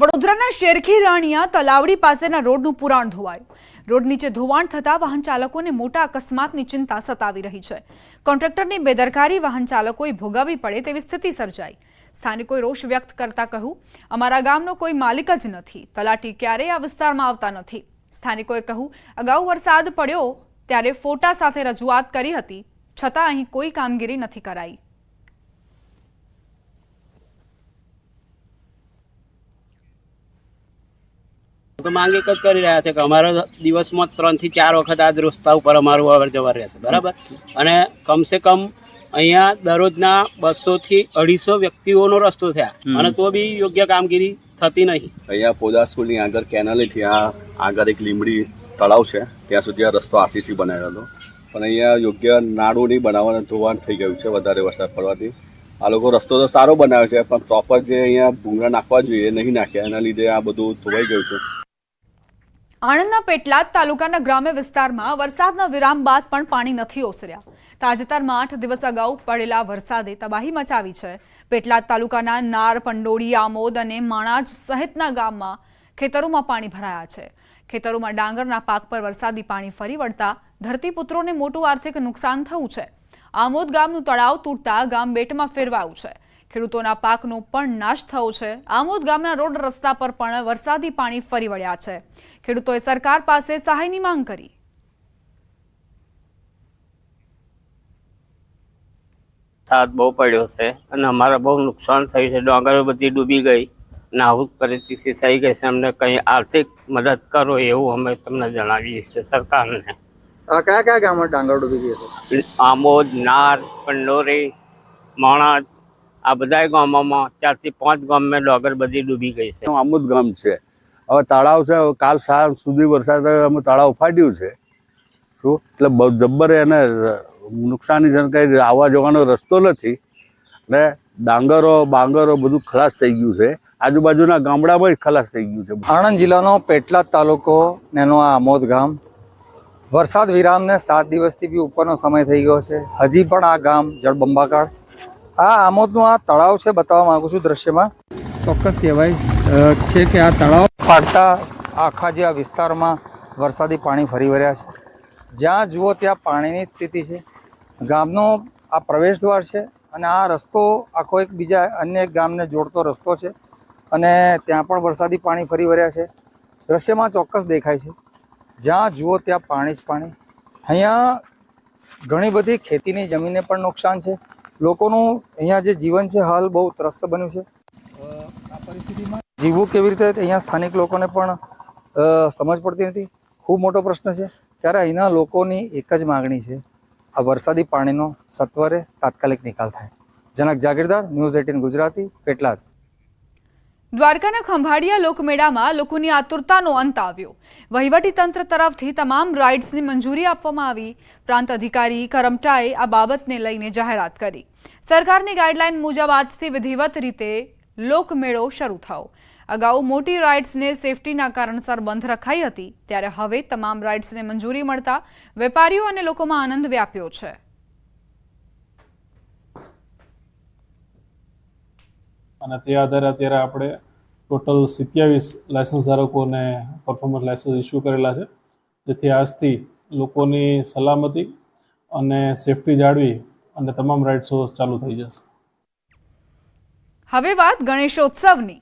વડોદરાના શેરખી રાણીયા તલાવડી પાસેના રોડનું પુરાણ ધોવાયું. રોડ નીચે ધોવાણ થતાં વાહન ચાલકોને મોટા અકસ્માતની ચિંતા સતાવી રહી છે. કોન્ટ્રાક્ટરની બેદરકારી વાહન ચાલકોએ ભોગવવી પડે તેવી સ્થિતિ સર્જાઈ. સ્થાનિકોએ રોષ વ્યક્ત કરતા કહ્યું, અમારા ગામનો કોઈ માલિક જ નથી. તલાટી ક્યારેય આ વિસ્તારમાં આવતા નથી. સ્થાનિકોએ કહ્યું, અગાઉ વરસાદ પડ્યો ત્યારે ફોટા સાથે રજૂઆત કરી હતી. છતાં અહીં કોઈ કામગીરી નથી કરાઈ. તો માંગ એક જ કરી રહ્યા છે કે અમારો દિવસમાં ત્રણથી ચાર વખત આ જ રસ્તા ઉપર અમારું અવર જવર રહેશે બરાબર? અને કમસે કમ અહીંયા દરરોજના બસો થી અઢીસો વ્યક્તિઓનો રસ્તો થયા અને તો બી યોગ્ય કામગીરી થતી નહીં. અહીંયા પોદા સ્કૂલની આગળ કેનલ ત્યાં આગળ એક લીમડી તળાવ છે ત્યાં સુધી આ રસ્તો આરસીસી બનાવેલો હતો. પણ અહીંયા યોગ્ય નાડું નહીં બનાવવાનું ધોવાણ થઈ ગયું છે વધારે વરસાદ પડવાથી. આ લોકો રસ્તો તો સારો બનાવે છે પણ પ્રોપર જે અહીંયા ભૂંગળા નાખવા જોઈએ નહીં નાખ્યા. એના લીધે આ બધું ધોવાઈ ગયું છે. આણંદના પેટલાદ તાલુકાના ગ્રામ્ય વિસ્તારમાં વરસાદના વિરામ બાદ પણ પાણી નથી ઓસર્યા. તાજેતરમાં આઠ દિવસ અગાઉ પડેલા વરસાદે તબાહી મચાવી છે. પેટલાદ તાલુકાના નાર પંડોળી આમોદ અને માણાજ સહિતના ગામમાં ખેતરોમાં પાણી ભરાયા છે. ખેતરોમાં ડાંગરના પાક પર વરસાદી પાણી ફરી વળતા ધરતીપુત્રોને મોટું આર્થિક નુકસાન થયું છે. આમોદ ગામનું તળાવ તૂટતા ગામ બેટમાં ફેરવાયું છે. ખેડૂતોના પાકનો પણ નાશ થયો છે. આમોદ ગામના રોડ રસ્તા પર પણ વરસાદી પાણી ફરી વળ્યા છે. ખેડૂતોએ સરકાર પાસે સહાયની માંગ કરી. વરસાદ બહુ પડ્યો છે અને અમારે બહુ નુકસાન થયું છે. ડોંગરો બધી ડૂબી ગઈ અને આવું પરિસ્થિતિ થઈ ગઈ છે. અમને કંઈ આર્થિક મદદ કરો એવું અમે તમને જણાવીએ છીએ સરકારને. કયા કયા ગામમાં ડાંગર ડૂબી ગઈ છે? આમોદ નાર પંડોરી માણસ આ બધા ગામોમાં ચારથી પાંચ ગામમાં ડોગર બધી ડૂબી ગઈ છે. આમોદ ગામ છે. હવે તળાવ છે હવે કાલ સાંજ સુધી વરસાદ અમે તળાવ ફાટ્યું છે. શું? એટલે બહુ જબ્બર એને નુકસાની છે કંઈ આવવા જવાનો રસ્તો નથી. ને ડાંગરો બાંગરો બધું ખલાસ થઈ ગયું છે. આજુબાજુના ગામડામાં જ ખલાસ થઈ ગયું છે. આણંદ જિલ્લાનો પેટલાદ તાલુકો ને એનો આ આમોદ ગામ. વરસાદ વિરામને સાત દિવસથી બી ઉપરનો સમય થઈ ગયો છે. હજી પણ આ ગામ જળબંબાકાર આ આમોદનું આ તળાવ છે બતાવવા માંગુ છું દ્રશ્યમાં. ચોક્કસ કહેવાય. છે કે આ તળાવ ફાટતા આખા જે આ વિસ્તારમાં વરસાદી પાણી ફરી વળ્યા છે. જ્યાં જુઓ ત્યાં પાણીની સ્થિતિ છે. ગામનો આ પ્રવેશ દ્વાર છે અને આ રસ્તો આખો એક બીજા અન્ય એક ગામને જોડતો રસ્તો છે અને ત્યાં પણ વરસાદી પાણી ફરી વળ્યા છે. દ્રશ્યમાં ચોક્કસ દેખાય છે. જ્યાં જુઓ ત્યાં પાણી જ પાણી. અહીંયા ઘણી બધી ખેતીની જમીનને પણ નુકસાન છે. લોકોનું અહીંયા જે જીવન છે હાલ બહુ ત્રસ્ત બન્યું છે. આ પરિસ્થિતિમાં જીવવું કેવી રીતે અહીંયા સ્થાનિક લોકોને પણ સમજ પડતી નથી. ખૂબ મોટો પ્રશ્ન છે. ત્યારે અહીંના લોકોની એક જ માગણી છે. આ વરસાદી પાણીનો સત્વરે તાત્કાલિક નિકાલ થાય. Janak Jagirdar news eighteen Gujarati Petlad. દ્વારકાના ખંભાળિયા લોકમેળામાં લોકોની આતુરતાનો અંત આવ્યો. વહીવટી તંત્ર તરફથી તમામ રાઇડ્સની મંજૂરી આપવામાં આવી. પ્રાંત અધિકારી કરમટાએ આ બાબતને લઈને જાહેરાત કરી. સરકારની ગાઈડલાઈન મુજબ આજથી વિધિવત રીતે લોકમેળો શરૂ થયો. અગાઉ મોટી રાઇડ્સને સેફટીના કારણસર બંધ રખાઈ હતી. ત્યારે હવે તમામ રાઇડ્સને મંજૂરી મળતા વેપારીઓ અને લોકોમાં આનંદ વ્યાપ્યો છે. અને તે આધારે અત્યારે આપણે ટોટલ સિત્યાવીસ લાયસન્સ ધારકોને પરફોર્મન્સ લાયસન્સ ઇસ્યુ કરેલા છે. જેથી આજથી લોકોની સલામતી અને સેફટી જાળવી અને તમામ રાઇડ્સો ચાલુ થઈ જશે. હવે વાત ગણેશોત્સવની.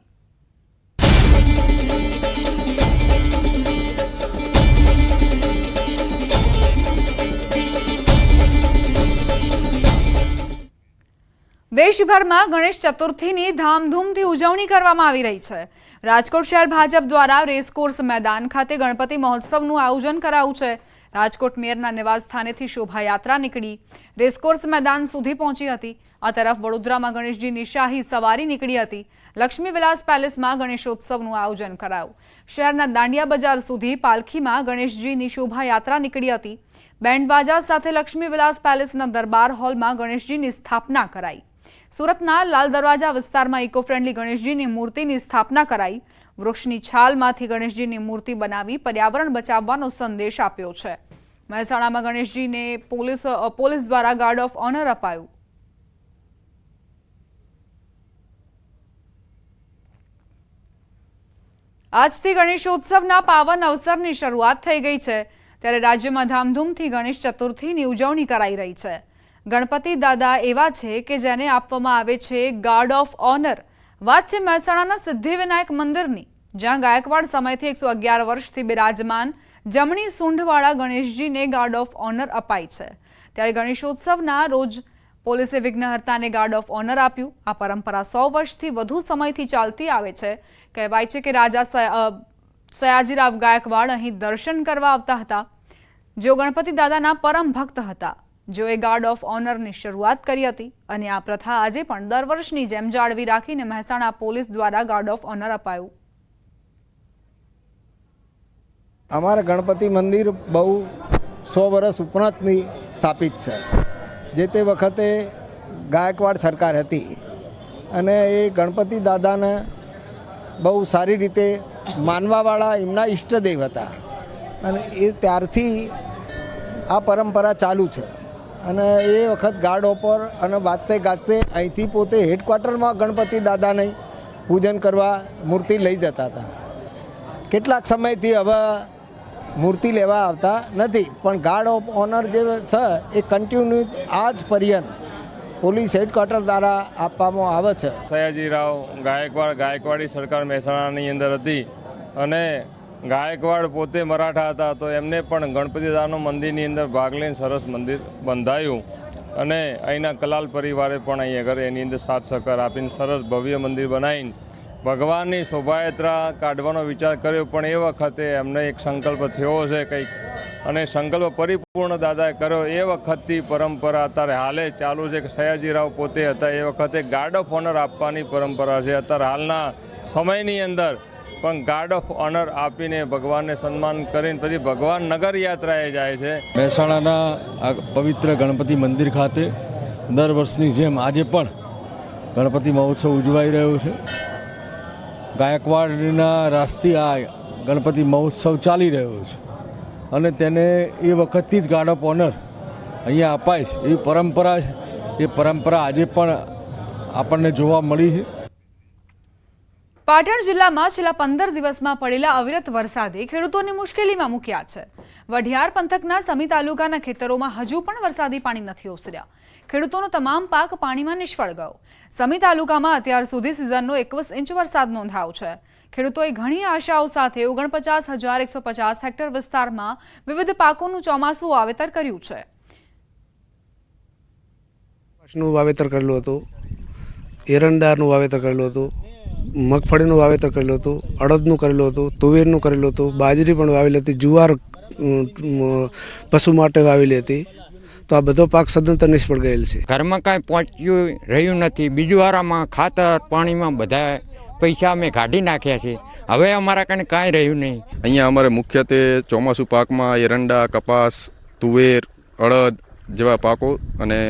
દેશભરમાં ગણેશ ચતુર્થીની ધામધૂમથી ઉજવણી કરવામાં આવી રહી છે. રાજકોટ શહેર ભાજપ દ્વારા રેસકોર્સ મેદાન ખાતે ગણપતિ મહોત્સવનું આયોજન કરાયું છે. રાજકોટ મેયરના નિવાસ સ્થાનેથી શોભાયાત્રા નીકળી. રેસકોર્સ મેદાન સુધી પહોંચી હતી. આ તરફ વડોદરામાં ગણેશજીની શાહી સવારી નીકળી હતી. લક્ષ્મી વિલાસ પેલેસમાં ગણેશોત્સવનું આયોજન કરાયું. શહેરના દાંડિયા બજાર સુધી પાલખીમાં ગણેશજીની શોભાયાત્રા નીકળી હતી. બેન્ડવાજા સાથે લક્ષ્મી વિલાસ પેલેસના દરબાર હોલમાં ગણેશજીની સ્થાપના કરાઈ. સુરતના લાલ દરવાજા વિસ્તારમાં ઇકો ફ્રેન્ડલી ગણેશજીની મૂર્તિની સ્થાપના કરાઈ. વૃક્ષની છાલમાંથી ગણેશજીની મૂર્તિ બનાવી પર્યાવરણ બચાવવાનો સંદેશ આપ્યો છે. મહેસાણામાં ગણેશજીને પોલીસ પોલીસ દ્વારા ગાર્ડ ઓફ ઓનર અપાયું. આજથી ગણેશોત્સવના પાવન અવસરની શરૂઆત થઈ ગઈ છે. ત્યારે રાજ્યમાં ધામધૂમથી ગણેશ ચતુર્થીની ઉજવણી કરાઈ રહી છે. ગણપતિ દાદા એવા છે કે જેને આપવામાં આવે છે ગાર્ડ ઓફ ઓનર વાત છે મહેસાણાના સિદ્ધિવિનાયક મંદિરની, જ્યાં ગાયકવાડ સમયથી એકસો અગિયાર વર્ષથી બિરાજમાન જમણી સૂંઢવાળા ગણેશજીને ગાર્ડ ઓફ ઓનર અપાઈ છે. ત્યારે ગણેશોત્સવના રોજ પોલીસે વિઘ્નહર્તાને ગાર્ડ ઓફ ઓનર આપ્યું. આ પરંપરા સો વર્ષથી વધુ સમયથી ચાલતી આવે છે. કહેવાય છે કે રાજા સયાજીરાવ ગાયકવાડ અહીં દર્શન કરવા આવતા હતા, જેઓ ગણપતિ દાદાના પરમ ભક્ત હતા. જેઓએ ગાર્ડ ઓફ ઓનરની શરૂઆત કરી હતી અને આ પ્રથા આજે પણ દર વર્ષની જેમ જાળવી રાખીને મહેસાણા પોલીસ દ્વારા ગાર્ડ ઓફ ઓનર અપાયું. અમારા ગણપતિ મંદિર બહુ સો વર્ષ ઉપરાંતની સ્થાપિત છે. જે તે વખતે ગાયકવાડ સરકાર હતી અને એ ગણપતિ દાદાને બહુ સારી રીતે માનવાવાળા એમના ઈષ્ટદેવ હતા. અને એ ત્યારથી આ પરંપરા ચાલુ છે. અને એ વખત ગાર્ડ ઓપર અને વાજતે ગાજતે અહીંથી પોતે હેડક્વાર્ટરમાં ગણપતિ દાદાને પૂજન કરવા મૂર્તિ લઈ જતા હતા. કેટલાક સમયથી હવે મૂર્તિ લેવા આવતા નથી, પણ ગાર્ડ ઓફ ઓનર જે છે એ કન્ટિન્યુ આ જ પર્યંત પોલીસ હેડક્વાર્ટર દ્વારા આપવામાં આવે છે. સયાજીરાવ ગાયકવાડ, ગાયકવાડી સરકાર મહેસાણાની અંદર હતી અને ગાયકવાડ પોતે મરાઠા હતા, તો એમને પણ ગણપતિદાનું મંદિરની અંદર ભાગ લઈને સરસ મંદિર બંધાયું. અને અહીંના કલાલ પરિવારે પણ અહીં આગળ એની અંદર સાથ સહકાર આપીને સરસ ભવ્ય મંદિર બનાવીને ભગવાનની શોભાયાત્રા કાઢવાનો વિચાર કર્યો, પણ એ વખતે એમને એક સંકલ્પ થયો છે કંઈક. અને સંકલ્પ પરિપૂર્ણ દાદાએ કર્યો, એ વખતથી પરંપરા અત્યારે હાલે ચાલુ છે કે સયાજીરાવ પોતે હતા, એ વખતે ગાર્ડ ઓફ ઓનર આપવાની પરંપરા છે. અત્યારે હાલના સમયની અંદર પણ ગાર્ડ ઓફ ઓનર આપીને ભગવાનને સન્માન કરીને પછી ભગવાન નગર યાત્રાએ જાય છે. મહેસાણાના આ પવિત્ર ગણપતિ મંદિર ખાતે દર વર્ષની જેમ આજે પણ ગણપતિ મહોત્સવ ઉજવાઈ રહ્યો છે. ગાયકવાડના રાસ્તી આ ગણપતિ મહોત્સવ ચાલી રહ્યો છે અને તેને એ વખતથી જ ગાર્ડ ઓફ ઓનર અહીંયા અપાય છે. એવી પરંપરા છે. એ પરંપરા આજે પણ આપણને જોવા મળી છે. પાટણ જિલ્લામાં છેલ્લા પંદર દિવસમાં પડેલા અવિરત વરસાદે ખેડૂતોને મુશ્કેલીમાં મૂક્યા છે. વઢિયાર પંથકના સમી તાલુકાના ખેતરોમાં હજુ પણ વરસાદી પાણી નથી ઓસર્યા. ખેડૂતોનો તમામ પાક પાણીમાં નિષ્ફળ ગયો. સમી તાલુકામાં અત્યાર સુધી સિઝનનો એકવીસ ઇંચ વરસાદ નોંધાયો છે. ખેડૂતોએ ઘણી આશાઓ સાથે ઓગણપચાસ હજાર એકસો પચાસ હેક્ટર વિસ્તારમાં વિવિધ પાકોનું ચોમાસું વાવેતર કર્યું છે. વાવેતર કરેલું હતું. એરંડાનું વાવેતર કરેલું હતું. મગફળીનું વાવેતર કરેલું હતું અડદનું કરેલું હતું તુવેરનું કરેલું હતું બાજરી પણ વાવેલી હતી જુવાર પશુ માટે વાવેલી હતી. તો આ બધો પાક સદંતર નિષ્ફળ ગયેલ છે. ઘરમાં કાંઈ પહોંચ્યું રહ્યું નથી. બીજું વારામાં ખાતર પાણીમાં બધા પૈસા અમે કાઢી નાખ્યા છે. હવે અમારા કાંઈ કાંઈ રહ્યું નહીં. અહીંયા અમારે મુખ્યત્વે ચોમાસું પાકમાં એરંડા કપાસ તુવેર અડદ જેવા પાકો અને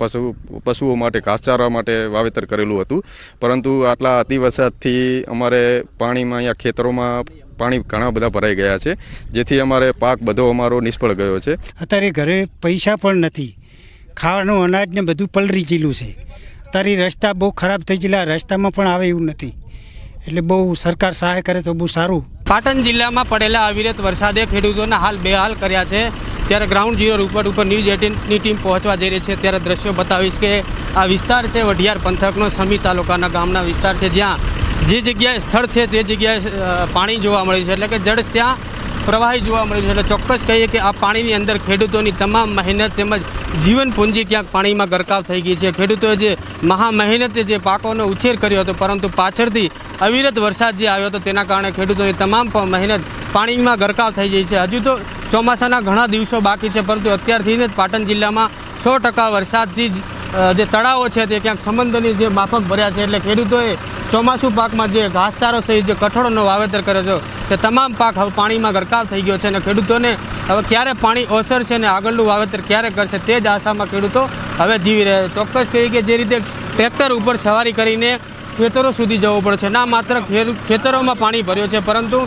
પશુ પશુઓ માટે, ઘાસચારા માટે વાવેતર કરેલું હતું. પરંતુ આટલા અતિવરસાદથી અમારે પાણીમાં અહીંયા ખેતરોમાં પાણી ઘણા બધા ભરાઈ ગયા છે, જેથી અમારે પાક બધો અમારો નિષ્ફળ ગયો છે. અત્યારે ઘરે પૈસા પણ નથી. ખાવાનું અનાજ ને બધું પલરી ગયેલું છે. અત્યારે રસ્તા બહુ ખરાબ થઈ ગયેલા, રસ્તામાં પણ આવે એવું નથી. એટલે બહુ સરકાર સહાય કરે તો બહુ સારું. પાટણ જિલ્લામાં પડેલા અવિરત વરસાદે ખેડૂતોના હાલ બેહાલ કર્યા છે. ત્યારે ગ્રાઉન્ડ ઝીરો ઉપર ઉપર ન્યૂઝ એટીનની ટીમ પહોંચવા જઈ રહી છે. ત્યારે દ્રશ્યો બતાવીશ કે આ વિસ્તાર છે વઢિયાર પંથકનો સમી તાલુકાના ગામના વિસ્તાર છે. જ્યાં જે જગ્યાએ સ્થળ છે તે જગ્યાએ પાણી જોવા મળ્યું છે. એટલે કે જળ ત્યાં પ્રવાહી જોવા મળ્યું છે. એટલે ચોક્કસ કહીએ કે આ પાણીની અંદર ખેડૂતોની તમામ મહેનત તેમજ જીવન પૂંજી ક્યાંક પાણીમાં ગરકાવ થઈ ગઈ છે. ખેડૂતોએ જે મહા મહેનતે જે પાકોનો ઉછેર કર્યો હતો, પરંતુ પાછળથી અવિરત વરસાદ જે આવ્યો હતો, તેના કારણે ખેડૂતોની તમામ મહેનત પાણીમાં ગરકાવ થઈ ગઈ છે. હજુ તો ચોમાસાના ઘણા દિવસો બાકી છે, પરંતુ અત્યારથી જ પાટણ જિલ્લામાં સો ટકા વરસાદથી જ તળાવો છે તે ક્યાંક સમંદરની જે માફક ભર્યા છે, એટલે ખેડૂતોએ ચોમાસું પાકમાં જે ઘાસચારો સહિત જે કઠોળનો વાવેતર કર્યો છે, તે તમામ પાક હવે પાણીમાં ગરકાવ થઈ ગયો છે અને ખેડૂતોને હવે ક્યારે પાણી ઓસરશે અને આગળનું વાવેતર ક્યારે કરશે તે જ આશામાં ખેડૂતો હવે જીવી રહ્યા છે. ચોક્કસ કહીએ કે જે રીતે ટ્રેક્ટર ઉપર સવારી કરીને ખેતરો સુધી જવું પડે છે. ના માત્ર ખેતરોમાં પાણી ભર્યો છે, પરંતુ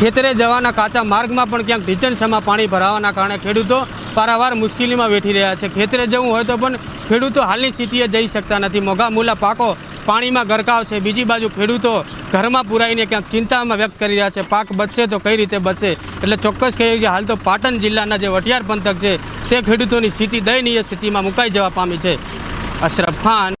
ખેતરે જવાના કાચા માર્ગમાં પણ ક્યાંક ઢીચણસમાં પાણી ભરાવાના કારણે ખેડૂતો પારાવાર મુશ્કેલીમાં વેઠી રહ્યા છે. ખેતરે જવું હોય તો પણ ખેડૂતો હાલની સ્થિતિએ જઈ શકતા નથી. મોઘા મૂલા પાકો પાણીમાં ગરકાવ છે. બીજી બાજુ ખેડૂતો ઘરમાં પુરાઈને ક્યાંક ચિંતામાં વ્યક્ત કરી રહ્યા છે. પાક બચશે તો કઈ રીતે બચશે? એટલે ચોક્કસ કહીએ કે હાલ તો પાટણ જિલ્લાના જે વટિયાર પંથક છે, તે ખેડૂતોની સ્થિતિ દયનીય સ્થિતિમાં મુકાઈ જવા પામી છે. અશરફ ખાન